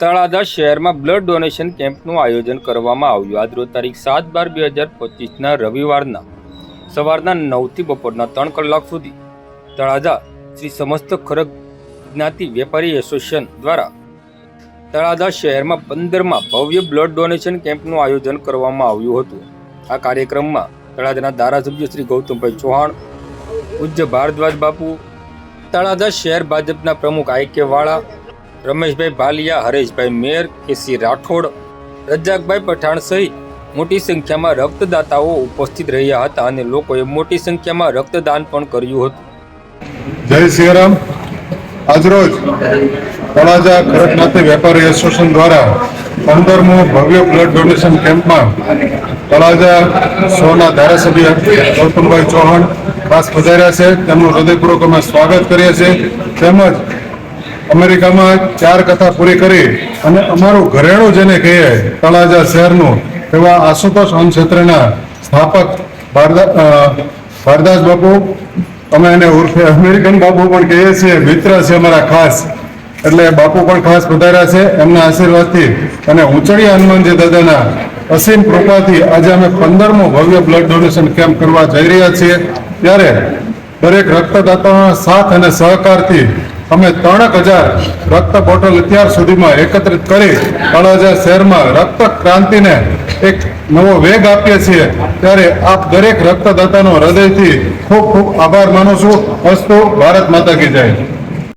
તળાજા શહેરમાં blood donation કેમ્પનું આયોજન કરવામાં આવ્યું. આજરોજ તારીખ સાત બાર બે હજાર પચીસના રવિવારના સવારના નવથી બપોરના ત્રણ કલાક સુધી તળાજા શ્રી સમસ્ત ખરગ જ્ઞાતિ વેપારી એસોસિએશન દ્વારા તળાજા શહેરમાં પંદરમાં ભવ્ય બ્લડ ડોનેશન કેમ્પનું આયોજન કરવામાં આવ્યું હતું. આ કાર્યક્રમમાં તળાજાના ધારાસભ્ય શ્રી ગૌતમભાઈ ચૌહાણ, પૂજ્ય ભારદ્વાજ બાપુ તળાજા શહેર ભાજપના પ્રમુખ આઈ કે વાળા રમેશભાઈ ભાલિયા, હરેશભાઈ મેર, કેસી રાઠોડ, રજાકભાઈ પઠાણ સહિત મોટી સંખ્યામાં રક્તદાતાઓ ઉપસ્થિત રહ્યા હતા અને લોકોએ મોટી સંખ્યામાં રક્તદાન પણ કર્યું હતું. જય સિયારામ. આજરોજ તળાજા ખરકનાથી વેપારી એસોસિએશન દ્વારા પંદરમો ભવ્ય બ્લડ ડોનેશન કેમ્પમાં તળાજા સોના ધારાસભ્ય ગૌતમભાઈ ચૌહાણ ખાસ પધાર્યા છે. તેમનું હૃદયપૂર્વક અમે સ્વાગત કરીએ છીએ. તેમજ અમેરિકામાં ચાર કથા પૂરી કરી અને અમારું ઘરેણું જેને કહીએ, તળાજા શહેરનું એવા આશુતોષ અન્ન ક્ષેત્રના સ્થાપક ભારદા- ભારદાસ બાપુ, અમે એને ઉર્ફે અમેરિકન બાપુ પણ કહીએ છીએ, મિત્ર છે અમારા ખાસ. એટલે બાપુ પણ ખાસ પધાર્યા છે, એમના આશીર્વાદથી અને ઊંચડિયા હનુમાનજી દાદાના અસીમ કૃપાથી આજે અમે પંદરમો ભવ્ય બ્લડ ડોનેશન કેમ્પ કરવા જઈ રહ્યા છીએ. ત્યારે દરેક રક્તદાતાઓના સાથ અને સહકારથી અમે ત્રણક હજાર રક્ત બોટલ અત્યાર સુધીમાં એકત્રિત કરી તળાજા શહેરમાં રક્ત ક્રાંતિને એક નવો વેગ આપીએ છીએ. ત્યારે આપ દરેક રક્તદાતાનો હૃદયથી ખૂબ ખૂબ આભાર માનું છું. અસ્તુ, ભારત માતા કી જય.